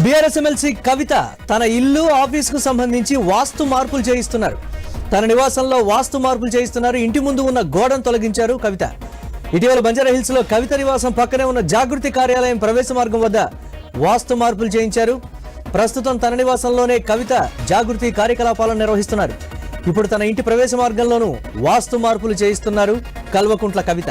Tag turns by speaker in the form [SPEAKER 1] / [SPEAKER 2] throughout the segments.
[SPEAKER 1] BRS MLC Kavitha తన ఇల్లు ఆఫీసుకు సంబంధించి వాస్తు మార్పులు చేయిస్తున్నారు. తన నివాసంలో వాస్తు మార్పులు చేయిస్తున్నారు. ఇంటి ముందు ఉన్న గోడను తొలగించారు కవిత. ఇటీవల బంజారా హిల్స్లో కవిత నివాసం పక్కనే ఉన్న జాగృతి కార్యాలయం ప్రవేశ మార్గం వద్ద వాస్తు మార్పులు చేయించారు. ప్రస్తుతం తన నివాసంలోనే కవిత జాగృతి కార్యకలాపాలను నిర్వహిస్తున్నారు. ఇప్పుడు తన ఇంటి ప్రవేశ మార్గంలోనూ వాస్తు మార్పులు చేయిస్తున్నారు కల్వకుంట్ల కవిత.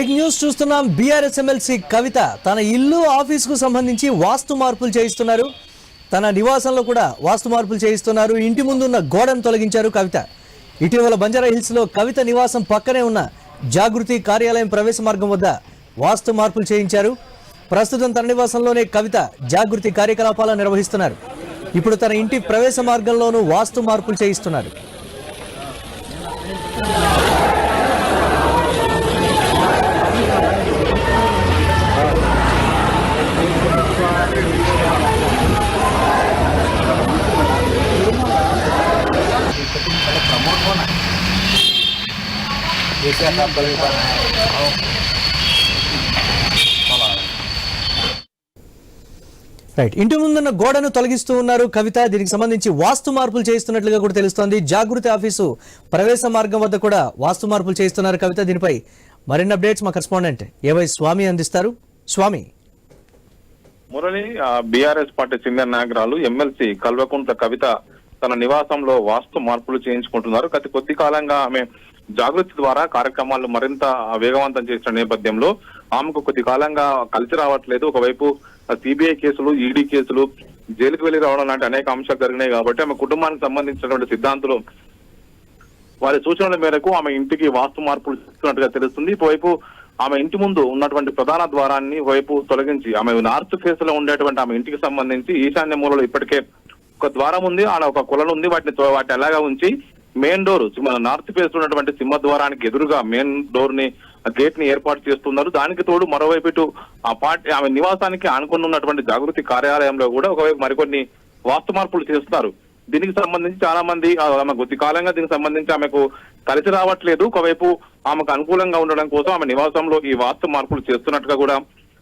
[SPEAKER 1] బ్రేక్ న్యూస్ చూస్తున్నాం. బీఆర్ఎస్ ఎమ్మెల్సీ కవిత తన ఇల్లు ఆఫీసుకు సంబంధించి వాస్తు మార్పులు చేయిస్తున్నారు. తన నివాసంలో కూడా వాస్తు మార్పులు చేయిస్తున్నారు. ఇంటి ముందున్న గోడను తొలగించారు కవిత. ఇటీవల బంజారా హిల్స్లో కవిత నివాసం పక్కనే ఉన్న జాగృతి కార్యాలయం ప్రవేశ మార్గం వద్ద వాస్తు మార్పులు చేయించారు. ప్రస్తుతం తన నివాసంలోనే కవిత జాగృతి కార్యకలాపాలు నిర్వహిస్తున్నారు. ఇప్పుడు తన ఇంటి ప్రవేశ మార్గంలోనూ వాస్తు మార్పులు చేయిస్తున్నారు. రైట్ ఇంటి ముందున్న గోడను తొలగిస్తూ ఉన్నారు కవిత. దీనికి సంబంధించి వాస్తు మార్పులు చేయిస్తున్నట్లుగా కూడా తెలుస్తోంది. జాగృతి ఆఫీసు ప్రవేశ మార్గం వద్ద కూడా వాస్తు మార్పులు చేయిస్తున్నారు కవిత. దీనిపై మరిన్ని అప్డేట్స్ మా కరెస్పాండెంట్ ఏవై స్వామి అందిస్తారు. Swamy.
[SPEAKER 2] Murali BRS party senior నాయకురాలు ఎమ్మెల్సీ కల్వకుంట్ల కవిత తన నివాసంలో వాస్తు మార్పులు చేయించుకుంటున్నారు. గత కొద్ది కాలంగా ఆమె జాగృతి ద్వారా కార్యక్రమాలు మరింత వేగవంతం చేసిన నేపథ్యంలో ఆమెకు కొద్ది కాలంగా కలిసి రావట్లేదు. ఒకవైపు సిబిఐ కేసులు ఈడీ కేసులు జైలుకు వెళ్ళి రావడం లాంటి అనేక అంశాలు జరిగినాయి కాబట్టి ఆమె కుటుంబానికి సంబంధించినటువంటి సిద్ధాంతులు వారి సూచనల మేరకు ఆమె ఇంటికి వాస్తు మార్పులు చేస్తున్నట్టుగా తెలుస్తుంది. ఇటువైపు ఆమె ఇంటి ముందు ఉన్నటువంటి ప్రధాన ద్వారాన్ని వైపు తొలగించి ఆమె నార్త్ ఫేస్లో ఉండేటువంటి ఆమె ఇంటికి సంబంధించి ఈశాన్య మూలలో ఇప్పటికే ఒక ద్వారం ఉంది. ఆడ ఒక కులలు ఉంది. వాటిని తో- వాటిని ఎలాగా ఉంచి మెయిన్ డోర్ మన నార్త్ ఫేస్ ఉన్నటువంటి సింహ ద్వారానికి ఎదురుగా మెయిన్ డోర్ని గేట్ని ఏర్పాటు చేస్తున్నారు. దానికి తోడు మరోవైపు ఇటు ఆ పార్టీ ఆమె నివాసానికి ఆనుకుని ఉన్నటువంటి జాగృతి కార్యాలయంలో కూడా ఒకవైపు మరికొన్ని వాస్తు మార్పులు చేస్తున్నారు దీనికి సంబంధించి చాలా మంది ఆమె కొద్ది కాలంగా దీనికి సంబంధించి ఆమెకు కలిసి రావట్లేదు. ఒకవైపు ఆమెకు అనుకూలంగా ఉండడం కోసం ఆమె నివాసంలో ఈ వాస్తు మార్పులు చేస్తున్నట్టుగా కూడా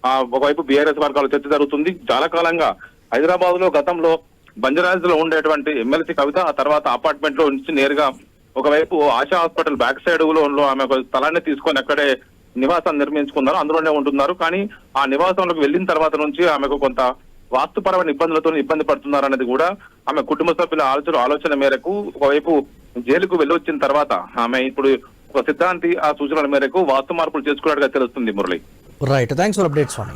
[SPEAKER 2] ఆ, ఒకవైపు బీఆర్ఎస్ వర్గాలు చర్చ జరుగుతుంది. చాలా కాలంగా హైదరాబాద్లో గతంలో బంజరాజ్లో ఉండేటువంటి ఎమ్మెల్సీ కవిత ఆ తర్వాత అపార్ట్మెంట్లో నుంచి నేరుగా ఒకవైపు ఆశా హాస్పిటల్ బ్యాక్ సైడ్లో ఆమె ఒక స్థలాన్ని తీసుకొని అక్కడే నివాసం నిర్మించుకున్నారు అందులోనే ఉంటున్నారు. కానీ ఆ నివాసంలోకి వెళ్ళిన తర్వాత నుంచి ఆమెకు కొంత వాస్తుపరమైన ఇబ్బందులతో ఇబ్బంది పడుతున్నారు అనేది కూడా ఆమె కుటుంబ సభ్యుల ఆలోచన ఆలోచన మేరకు ఒకవైపు జైలుకు వెళ్ళొచ్చిన తర్వాత ఆమె ఇప్పుడు ఒక సిద్ధాంతి ఆ సూచనల మేరకు వాస్తు మార్పులు చేసుకున్నట్టుగా తెలుస్తుంది Murali.
[SPEAKER 1] Right thanks for update Swamy